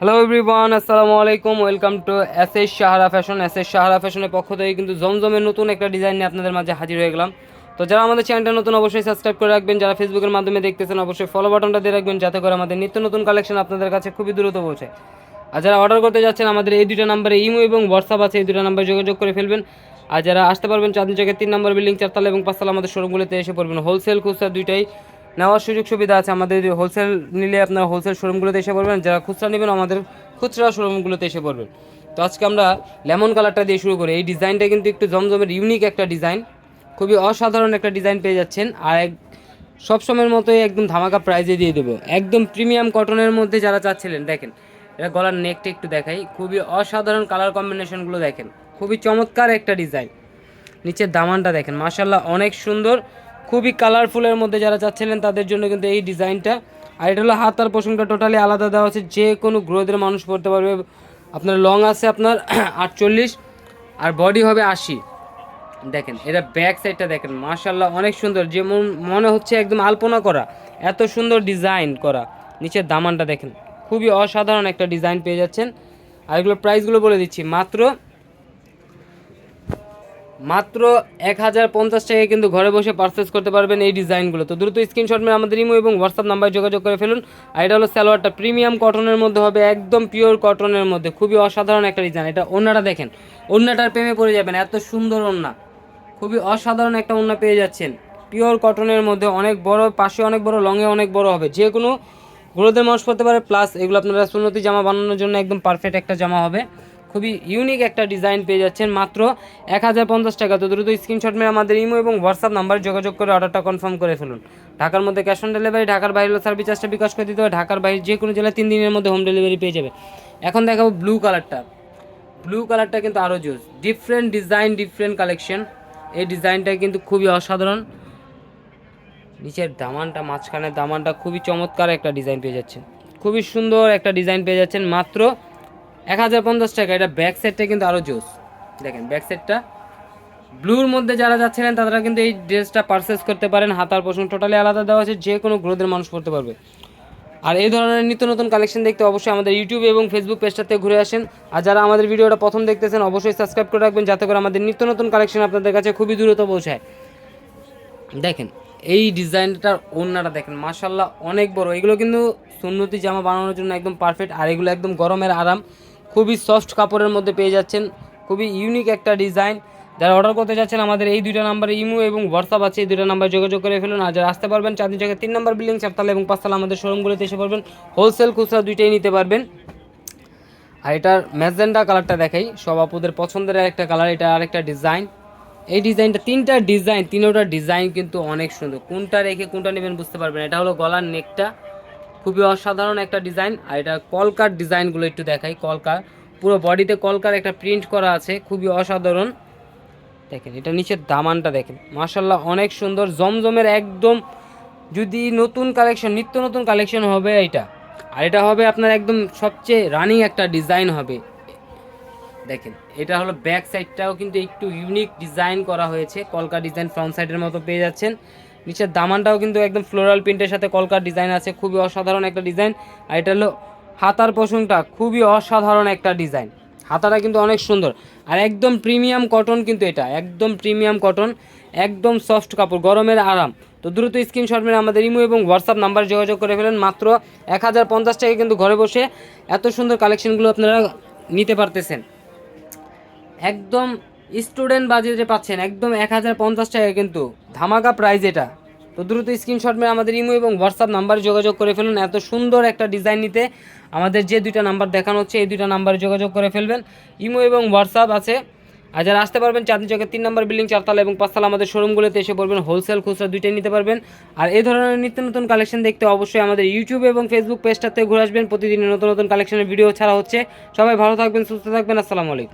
Hello everyone আসসালামু আলাইকুম welcome to S S Sahara fashion S S Sahara ফ্যাশনের পক্ষ থেকে কিন্তু জমজমের নতুন একটা ডিজাইন নিয়ে আপনাদের মাঝে হাজির হয়ে গেলাম। তো যারা আমাদের চ্যানেলটা নতুন, অবশ্যই সাবস্ক্রাইব করে রাখবেন। যারা ফেসবুকের মাধ্যমে দেখতেছেন, অবশ্যই ফলো বাটনটা দিয়ে রাখবেন, যাতে করে আমাদের নিত্য নতুন কালেকশন আপনাদের কাছে খুবই দ্রুত পৌঁছে। আর যারা অর্ডার করতে যাচ্ছেন, আমাদের এই দুটো নাম্বারে ইমো এবং হোয়াটসঅ্যাপ আছে, এই দুটো নাম্বারে যোগাযোগ করে ফেলবেন। আর যারা আসতে পারবেন চাঁদনি চকের তিন নম্বর বিল্ডিং চারতলা এবং পাঁচতলা আমাদের শোরুমগুলোতে এসে পড়বেন। হোলসেল খুচরা দুইটাই। নেওয়ার সুযোগ সুবিধা আছে। আমাদের হোলসেল নিলে আপনারা হোলসেল শোরুমগুলোতে এসে পড়বেন, যারা খুচরা নেবেন আমাদের খুচরা শোরুমগুলোতে এসে পড়বেন তো আজকে আমরা লেমন কালারটা দিয়ে শুরু করি। এই ডিজাইনটা কিন্তু একটু জমজমের ইউনিক একটা ডিজাইন খুবই অসাধারণ একটা ডিজাইন পেয়ে যাচ্ছেন। আর এক সবসময়ের মতোই একদম ধামাকা প্রাইজে দিয়ে দেবো। একদম প্রিমিয়াম কটনের মধ্যে যারা চাচ্ছিলেন, দেখেন এটা গলার নেকটা একটু দেখাই। খুবই অসাধারণ কালার কম্বিনেশনগুলো দেখেন। খুবই চমৎকার একটা ডিজাইন নিচের দামানটা দেখেন মাশাল্লাহ অনেক সুন্দর। খুবই কালারফুলের মধ্যে যারা চাচ্ছিলেন তাদের জন্য কিন্তু এই ডিজাইনটা আর এটা হলো হাত আর পোষণটা টোটালি আলাদা দেওয়া আছে। যে কোনো গ্রোথের মানুষ পড়তে পারবে। আপনার লং আছে আপনার আটচল্লিশ, আর বডি হবে আশি। দেখেন, এটা ব্যাক সাইডটা দেখেন মাশাল্লাহ অনেক সুন্দর। যেমন মনে হচ্ছে একদম আলপনা করা, এত সুন্দর ডিজাইন করা। নিচের দামানটা দেখেন, খুবই অসাধারণ একটা ডিজাইন পেয়ে যাচ্ছেন। আর এগুলোর প্রাইসগুলো বলে দিচ্ছি, মাত্র মাত্র এক হাজার পঞ্চাশ টাকায় কিন্তু ঘরে বসে পারচেস করতে পারবেন এই ডিজাইনগুলো। তো দ্রুত স্ক্রিনশট মেরে আমাদের ইমো এবং হোয়াটসঅ্যাপ নাম্বারে যোগাযোগ করে ফেলুন। আর এটা হলো সালোয়ারটা প্রিমিয়াম কটনের মধ্যে হবে, একদম পিওর কটনের মধ্যে। খুবই অসাধারণ একটা ডিজাইন এটা ওন্নাটা দেখেন, ওন্নাটার প্রেমে পড়ে যাবেন, এত সুন্দর ওন্না। খুবই অসাধারণ একটা ওন্না পেয়ে যাচ্ছেন। পিওর কটনের মধ্যে অনেক বড়, পাশে অনেক বড় লংয়ে অনেক বড় হবে। যে কোনো গ্রোদের মানুষ করতে পারে প্লাস এগুলো আপনারা সুন্নতি জামা বানানোর জন্য একদম পারফেক্ট একটা জামা হবে। খুবই ইউনিক একটা ডিজাইন পেয়ে যাচ্ছেন। মাত্র এক হাজার পঞ্চাশ টাকা। তো দ্রুত স্ক্রিনশট মেরে আমাদের ইমো এবং হোয়াটসঅ্যাপ নাম্বারে যোগাযোগ করে অর্ডারটা কনফার্ম করে ফেলুন। ঢাকার মধ্যে ক্যাশ অন ডেলিভারি ঢাকার বাইরে সার্ভিস চার্জটা বিকাশ করে দিতে হবে। ঢাকার বাইরে যে কোনো জেলায় তিন দিনের মধ্যে হোম ডেলিভারি পেয়ে যাবে। এখন দেখাবো ব্লু কালারটা ব্লু কালারটা কিন্তু আরও জুস। ডিফারেন্ট ডিজাইন ডিফারেন্ট কালেকশন এই ডিজাইনটা কিন্তু খুবই অসাধারণ। নিচের দামানটা, মাঝখানের দামানটা খুবই চমৎকার একটা ডিজাইন পেয়ে যাচ্ছেন। খুবই সুন্দর একটা ডিজাইন পেয়ে যাচ্ছেন। মাত্র এক হাজার পঞ্চাশ টাকা। এটা ব্যাক সেটটা কিন্তু আরও জোস। দেখেন ব্যাক সেটটা ব্লুর মধ্যে যারা যাচ্ছিলেন, তারা কিন্তু এই ড্রেসটা পারচেস করতে পারেন। হাতার পোষণ টোটালি আলাদা দেওয়া আছে, যে কোনো গ্রোথের মানুষ পড়তে পারবে। আর এই ধরনের নিত্য নতুন কালেকশন দেখতে অবশ্যই আমাদের ইউটিউব এবং ফেসবুক পেজটাতে ঘুরে আসেন। আর যারা আমাদের ভিডিওটা প্রথম দেখতেছেন, অবশ্যই সাবস্ক্রাইব করে রাখবেন, যাতে করে আমাদের নিত্য নতুন কালেকশন আপনাদের কাছে খুবই দ্রুত পৌঁছায়। দেখেন, এই ডিজাইনটার ওড়নাটা দেখেন মাশাল্লাহ অনেক বড়। এগুলো কিন্তু সুন্নতি জামা বানানোর জন্য একদম পারফেক্ট আর এগুলো একদম গরমের আরাম। খুবই সফট কাপড়ের মধ্যে পেয়ে যাচ্ছেন। খুবই ইউনিক একটা ডিজাইন যারা অর্ডার করতে যাচ্ছেন, আমাদের এই দুইটা নাম্বারে ইমো এবং হোয়াটসঅ্যাপ আছে, এই দুটো নাম্বার যোগাযোগ করে ফেলুন। আর যারা আসতে পারবেন, চাঁদনি জায়গায় তিন নম্বর বিল্ডিং চারতলা এবং পাঁচতলা আমাদের শোরুমগুলোতে এসে পারবেন হোলসেল খুচরা দুইটাই নিতে পারবেন। আর এটার ম্যাজেন্ডা কালারটা দেখাই। সব আপুদের পছন্দের একটা কালার এটা আরেকটা ডিজাইন এই ডিজাইনটা তিনটা ডিজাইন তিনোটা ডিজাইন কিন্তু অনেক সুন্দর। কোনটা রেখে কোনটা নেবেন বুঝতে পারবেন এটা হলো গলার নেকটা খুবই অসাধারণ একটা ডিজাইন, আর এটা কলকার ডিজাইনগুলো একটু দেখাই, কলকার। পুরো বডিতে কলকার একটা প্রিন্ট করা আছে, খুবই অসাধারণ। দেখেন, এটা নিচের দামানটা দেখেন। মাশাল্লাহ অনেক সুন্দর, জমজমের একদম যদি নতুন কালেকশন, নিত্য নতুন কালেকশন হবে এটা আর এটা হবে আপনার একদম সবচেয়ে রানিং একটা ডিজাইন হবে। দেখেন, এটা হলো ব্যাক সাইডটাও কিন্তু একটু ইউনিক ডিজাইন করা হয়েছে। কলকা ডিজাইন ফ্রন্ট সাইডের মতো পেয়ে যাচ্ছেন। নিচের দামানটাও কিন্তু একদম ফ্লোরাল প্রিন্টের সাথে কলকার ডিজাইন আছে, খুবই অসাধারণ একটা ডিজাইন আর এটা হলো হাতার পোষণটা খুবই অসাধারণ একটা ডিজাইন হাতাটা কিন্তু অনেক সুন্দর। আর একদম প্রিমিয়াম কটন কিন্তু এটা, একদম প্রিমিয়াম কটন একদম সফট কাপড়, গরমের আরাম। তো দ্রুত স্ক্রিনশট মেরে আমাদের ইমো এবং হোয়াটসঅ্যাপ নাম্বার যোগাযোগ করে ফেলেন। মাত্র এক হাজার পঞ্চাশ টাকা কিন্তু ঘরে বসে এত সুন্দর কালেকশনগুলো আপনারা নিতে পারতেছেন। একদম স্টুডেন্ট বাজেটে পাচ্ছেন, একদম এক হাজার পঞ্চাশ টাকা কিন্তু। ধামাকা প্রাইজ এটা। তো দ্রুত স্ক্রিনশট মেরে আমাদের ইমো এবং হোয়াটসঅ্যাপ নাম্বারে যোগাযোগ করে ফেলুন। এত সুন্দর একটা ডিজাইন নিতে আমাদের যে দুইটা নাম্বার দেখানো হচ্ছে, এই দুইটা নাম্বারে যোগাযোগ করে ফেলবেন। ইমো এবং হোয়াটসঅ্যাপ আছে। আর যারা আসতে পারবেন, চাঁদনি চকের তিন নম্বর বিল্ডিং চারতলা এবং পাঁচতলা আমাদের শোরুমগুলোতে এসে পড়বেন। হোলসেল খুচরা দুইটাই নিতে পারবেন। আর এই ধরনের নিত্য নতুন কালেকশন দেখতে অবশ্যই আমাদের ইউটিউব এবং ফেসবুক পেজটাতে ঘুরে আসবেন। প্রতিদিন নতুন নতুন কালেকশনের ভিডিও ছাড়া হচ্ছে। সবাই ভালো থাকবেন, সুস্থ থাকবেন। আসসালামু আলাইকুম।